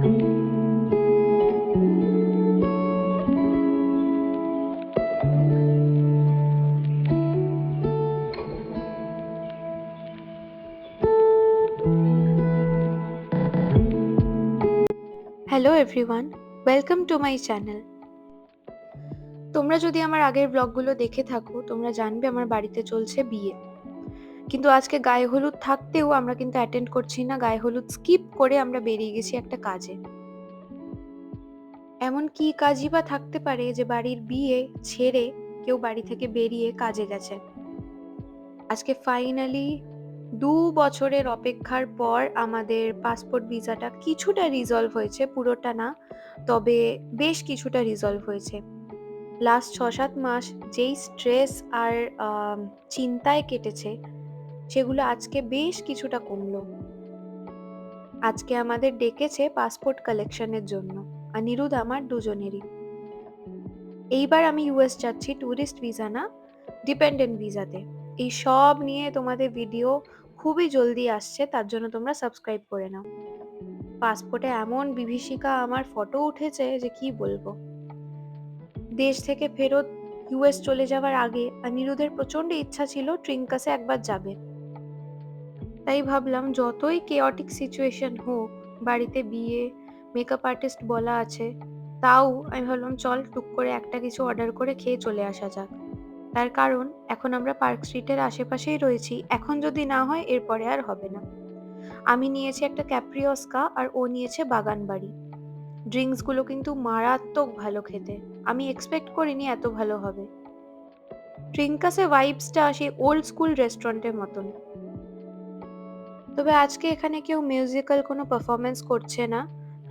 Hello everyone welcome to my channel তোমরা যদি আমার আগের ব্লগগুলো দেখে থাকো, তোমরা জানবে আমার বাড়িতে চলছে বিয়ে। কিন্তু আজকে গায়ে হলুদ থাকতেও আমরা কিন্তু অ্যাটেন্ড করছি না। গায়ে হলুদ স্কিপ করে আমরা বেরিয়ে গেছি একটা কাজে। এমন কি কাজই বা থাকতে পারে যে বাড়ির বিয়ে ছেড়ে কেউ বাড়ি থেকে বেরিয়ে কাজে গেছে? আজকে ফাইনালি দু বছরের অপেক্ষার পর আমাদের পাসপোর্ট ভিসাটা কিছুটা রিজলভ হয়েছে, পুরোটা না, তবে বেশ কিছুটা রিজলভ হয়েছে। লাস্ট ছ সাত মাস যেই স্ট্রেস আর চিন্তায় কেটেছে সেগুলো আজকে বেশ কিছুটা কমলো। আজকে আমাদের ডেকেছে পাসপোর্ট কালেকশনের জন্য, আর অনিরুদ্ধ আমার দুজনেরই। এইবার আমি ইউএস যাচ্ছি ট্যুরিস্ট ভিসা না ডিপেন্ডেন্ট ভিসাতে এই সব নিয়ে তোমাদের ভিডিও খুবই জলদি আসছে, তার জন্য তোমরা সাবস্ক্রাইব করে নাও। পাসপোর্টে এমন বিভীষিকা আমার ফটো উঠেছে যে কি বলব। দেশ থেকে ফেরত ইউএস চলে যাওয়ার আগে আর অনিরুদ্ধের প্রচণ্ড ইচ্ছা ছিল ট্রিঙ্কাসে একবার যাবে। তাই ভাবলাম যতই কেওটিক সিচুয়েশন হোক, বাড়িতে বিয়ে মেকআপ আর্টিস্ট বলা আছে, তাও আমি ভাবলাম চল টুক করে একটা কিছু অর্ডার করে খেয়ে চলে আসা যাক। তার কারণ, এখন আমরা পার্ক স্ট্রিটের আশেপাশেই রয়েছি, এখন যদি না হয় এরপরে আর হবে না। আমি নিয়েছি একটা ক্যাপ্রিয়স্কা আর ও নিয়েছে বাগান বাড়ি। ড্রিঙ্কসগুলো কিন্তু মারাত্মক ভালো খেতে, আমি এক্সপেক্ট করিনি এত ভালো হবে। ট্রিঙ্কাসে ভাইবসটা সেই ওল্ড স্কুল রেস্টুরেন্টের মতন। তবে আজকে এখানে কেউ মিউজিক্যাল কোনো পারফরমেন্স করছে না,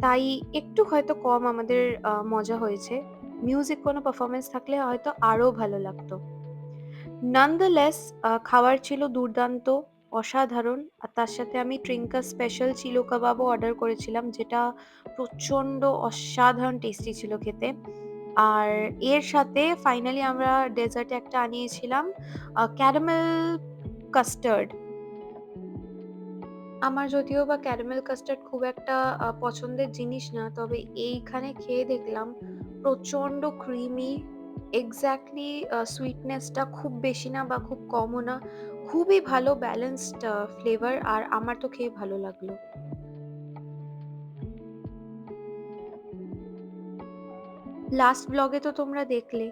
তাই একটু হয়তো কম আমাদের মজা হয়েছে। মিউজিক কোনো পারফরমেন্স থাকলে হয়তো আরও ভালো লাগতো। নানদালেস খাবার ছিল দুর্দান্ত, অসাধারণ, আর তার সাথে আমি ট্রিঙ্কা স্পেশাল চিলো কাবাবও অর্ডার করেছিলাম, যেটা প্রচণ্ড অসাধারণ টেস্টি ছিল খেতে। আর এর সাথে ফাইনালি আমরা ডেজার্টে একটা আনিয়েছিলাম ক্যারামেল কাস্টার্ড আমার যদিও বা ক্যারামেল কাস্টার্ড খুব একটা পছন্দের জিনিস না, তবে এইখানে খেয়ে দেখলাম প্রচণ্ড ক্রিমি এক্স্যাক্টলি সুইটনেসটা খুব বেশি না বা খুব কমও না, খুবই ভালো ব্যালেন্সড ফ্লেভার আর আমার তো খেয়ে ভালো লাগল। লাস্ট ব্লগে তো তোমরা দেখলে,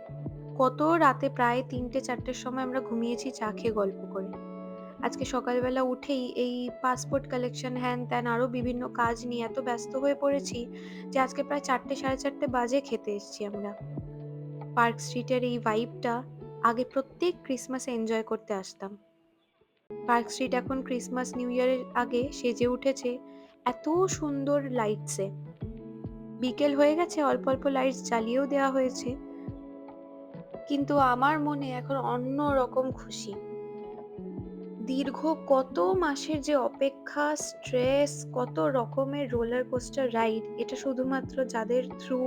কত রাতে প্রায় তিনটে চারটের সময় আমরা ঘুমিয়েছি, চা খেয়ে গল্প করে। আজকে সকালবেলা উঠেই এই পাসপোর্ট কালেকশন হ্যান ত্যান আরও বিভিন্ন কাজ নিয়ে এত ব্যস্ত হয়ে পড়েছি যে আজকে প্রায় চারটে, সাড়ে চারটে বাজে খেতে এসেছি আমরা। পার্ক স্ট্রিটের এই ভাইবটা আগে প্রত্যেক ক্রিসমাসে এনজয় করতে আসতাম। পার্ক স্ট্রিট এখন ক্রিসমাস নিউ ইয়ারের আগে সেজে উঠেছে এত সুন্দর লাইটসে বিকেল হয়ে গেছে, অল্প অল্প লাইটস জ্বালিয়েও দেওয়া হয়েছে। কিন্তু আমার মনে এখন অন্য রকম খুশি। দীর্ঘ কত মাসের যে অপেক্ষা, স্ট্রেস, কত রকমের রোলার কোস্টার রাইড, এটা শুধুমাত্র যাদের থ্রু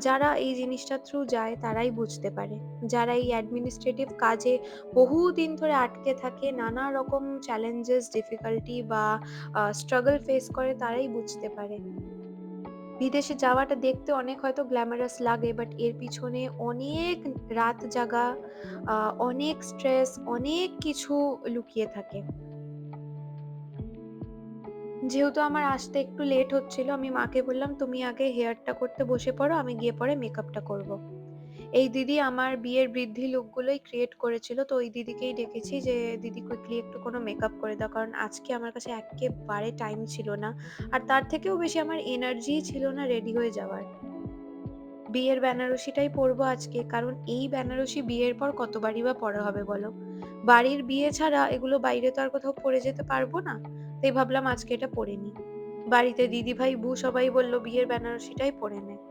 যারা এই জিনিসটা থ্রু যায় তারাই বুঝতে পারে। যারা এই অ্যাডমিনিস্ট্রেটিভ কাজে বহুদিন ধরে আটকে থাকে, নানা রকম চ্যালেঞ্জেস ডিফিকাল্টি বা স্ট্রাগল ফেস করে তারাই বুঝতে পারে। বিদেশে যাওয়াটা দেখতে অনেক হয়তো গ্ল্যামারাস লাগে বাট এর পিছনে অনেক রাত জাগা অনেক স্ট্রেস অনেক কিছু লুকিয়ে থাকে যেহেতু আমার আসতে একটু লেট হচ্ছিল, আমি মাকে বললাম, তুমি আগে হেয়ারটা করতে বসে পড়ো, আমি গিয়ে পরে মেকআপটা করব। এই দিদি আমার বিয়ের বৃদ্ধি লুকগুলোই ক্রিয়েট করেছিল। তো ওই দিদিকেই ডেকেছি যে, দিদি কুইকলি একটু কোনো মেকআপ করে দাও। কারণ আজকে আমার কাছে একেবারে টাইম ছিল না। আর তার থেকেও বেশি আমার এনার্জি ছিল না রেডি হয়ে যাওয়ার। বিয়ের বেনারসিটাই পরবো আজকে, কারণ এই বেনারসি বিয়ের পর কতবারই বা পরা হবে বলো? বাড়ির বিয়ে ছাড়া এগুলো বাইরে তো আর কোথাও পরে যেতে পারব না। তাই ভাবলাম আজকে এটা পরে নি বাড়িতে দিদি ভাই বউ সবাই বলল বিয়ের বেনারসিটাই পরে নে।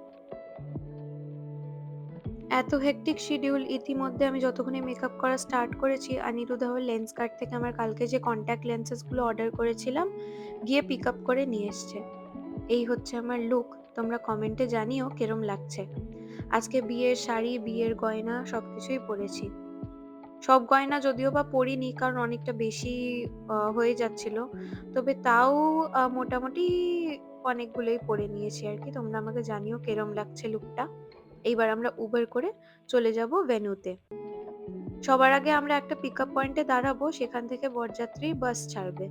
এত হেকটিক শিডিউল ইতিমধ্যে আমি যতক্ষণে মেকআপ করা স্টার্ট করেছি, অনিরুদ্ধ লেন্স কার্ট থেকে আমার কালকে যে কন্ট্যাক্ট লেন্সেসগুলো অর্ডার করেছিলাম, গিয়ে পিক আপ করে নিয়ে এসছে। এই হচ্ছে আমার লুক তোমরা কমেন্টে জানিও কেরম লাগছে। আজকে বিয়ের শাড়ি, বিয়ের গয়না সব কিছুই পরেছি। সব গয়না যদিও বা পরিনি, কারণ অনেকটা বেশি হয়ে যাচ্ছিল। তবে তাও মোটামুটি অনেকগুলোই পরে নিয়েছি আর কি। তোমরা আমাকে জানিও কেরম লাগছে লুকটা এইবার আমরা উবার করে চলে যাব ভেন্যুতে সবার আগে আমরা একটা পিক আপ পয়েন্টে দাঁড়াবো, সেখান থেকে বরযাত্রী বাস ছাড়বে।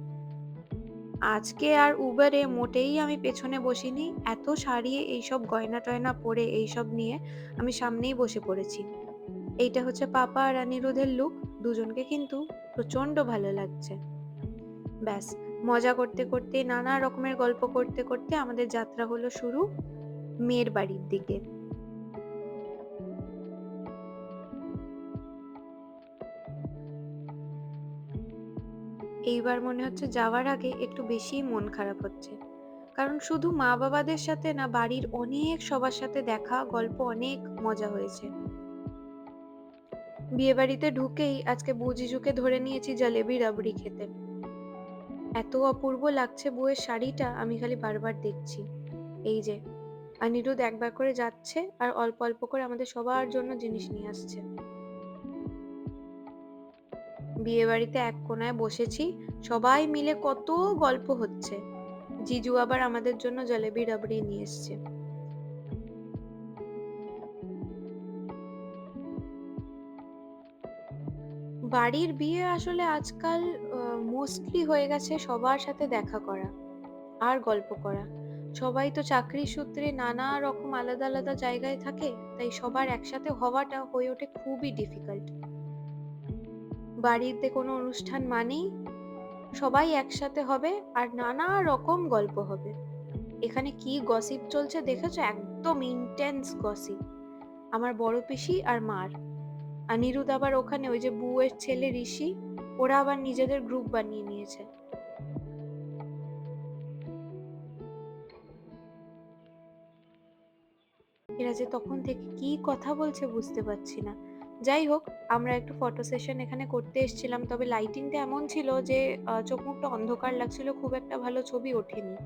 আজকে আর উবারে মোটেই আমি পেছনে বসিনি, এত শাড়ি এইসব গয়না টয়না পরে এইসব নিয়ে আমি সামনেই বসে পড়েছি। এইটা হচ্ছে পাপা আর অনিরুদ্ধের লুক দুজনকে কিন্তু প্রচণ্ড ভালো লাগছে। ব্যাস, মজা করতে করতে, নানা রকমের গল্প করতে করতে আমাদের যাত্রা হলো শুরু মেয়ের বাড়ির দিকে। এইবার মনে হচ্ছে যাওয়ার আগে একটু বেশিই মন খারাপ হচ্ছে। কারণ শুধু মা বাবাদের সাথে না, বাড়ির অনেক সবার সাথে দেখা, গল্প অনেক মজা হয়েছে। বিয়ে বাড়িতে ঢুকেই আজকে বুজিজুকে ধরে নিয়েছি জলেবি রাবড়ি খেতে। এত অপূর্ব লাগছে বউয়ের শাড়িটা, আমি খালি বারবার দেখছি। এই যে, অনিরুদ্ধ একবার করে যাচ্ছে আর অল্প অল্প করে আমাদের সবার জন্য জিনিস নিয়ে আসছে। বিয়ে বাড়িতে এক কোনায় বসেছি, সবাই মিলে কত গল্প হচ্ছে। জিজু আবার আমাদের জন্য জলেবি রাবড়ি নিয়ে এসছে। বাড়ির বিয়ে আসলে আজকাল মোস্টলি হয়ে গেছে সবার সাথে দেখা করা আর গল্প করা। সবাই তো চাকরি সূত্রে নানা রকম আলাদা আলাদা জায়গায় থাকে, তাই সবার একসাথে হওয়াটা হয়ে ওঠে খুবই ডিফিকাল্ট বাড়িতে কোনো অনুষ্ঠান মানেই সবাই একসাথে হবে আর নানা রকম গল্প হবে। এখানে কি গসিপ চলছে দেখেছ? একদম ইন্টেন্স গসিপ আমার বড় পিসি আর মার। অনিরুদ্ধ আবার ওখানে ওই যে বুয়ের ছেলে ঋষি, ওরা আবার নিজেদের গ্রুপ বানিয়ে নিয়েছে। এরা যে তখন থেকে কি কথা বলছে বুঝতে পারছি না। যাই হোক, আমরা একটু ফটো সেশন এখানে করতে এসেছিলাম। তবে লাইটিংটা এমন ছিল যে চোখ মুখটা অন্ধকার লাগছিল, খুব একটা ভালো ছবি ওঠেনি।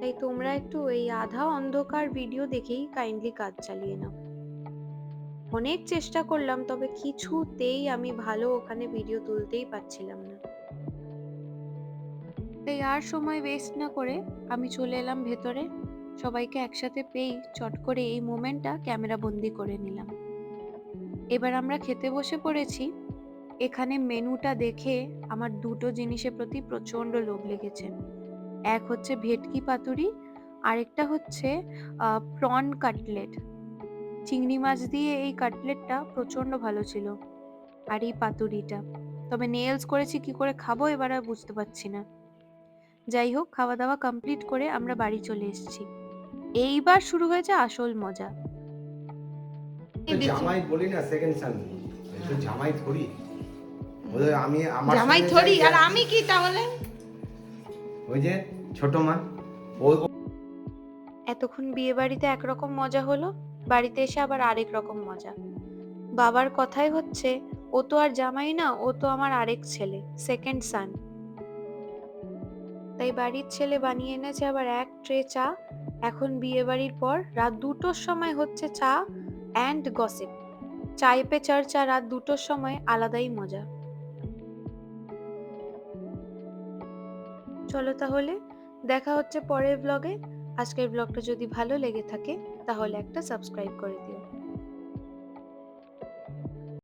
তাই তোমরা একটু এই আধা অন্ধকার ভিডিও দেখেই কাইন্ডলি কাজ চালিয়ে নাও। অনেক চেষ্টা করলাম, তবে কিছুতেই আমি ভালো ওখানে ভিডিও তুলতেই পারছিলাম না। তাই আর সময় ওয়েস্ট না করে আমি চলে এলাম ভেতরে। সবাইকে একসাথে পেয়েই চট করে এই মোমেন্টটা ক্যামেরা বন্দি করে নিলাম। এবার আমরা খেতে বসে পড়েছি। এখানে মেনুটা দেখে আমার দুটো জিনিসের প্রতি প্রচণ্ড লোভ লেগেছে। এক হচ্ছে ভেটকি পাতুরি, আরেকটা হচ্ছে প্রন কাটলেট। চিংড়ি মাছ দিয়ে এই কাটলেটটা প্রচণ্ড ভালো ছিল, আর এই পাতুরিটা। তবে নেলস করেছি কি করে খাব এবার আর বুঝতে পারছি না। যাই হোক, খাওয়া দাওয়া কমপ্লিট করে আমরা বাড়ি চলে এসেছি। এইবার শুরু হয়েছে আসল মজা। জামাই বলি না সেকেন্ড সান তো জামাই থরি আমি আমার জামাই থরি আর আমি কি তাহলে? ওই যে ছোট মা ও এতক্ষণ বিয়ে বাড়িতে একরকম মজা হলো বাড়িতে এসে আবার আরেক রকম মজা। বাবার কথাই হচ্ছে ও তো আর জামাই না ও তো আমার আরেক ছেলে সেকেন্ড সান তাই বাড়ির ছেলে বানিয়ে এনেছে আবার এক ট্রে চা। এখন বিয়ে বাড়ির পর রাত দুটোর সময় হচ্ছে চা অ্যান্ড গসিপ চায় পে চর্চা রাত দুটোর সময় আলাদাই মজা। চলো তাহলে, দেখা হচ্ছে পরের ব্লগে আজকের ব্লগটা যদি ভালো লেগে থাকে, তাহলে একটা সাবস্ক্রাইব করে দিও।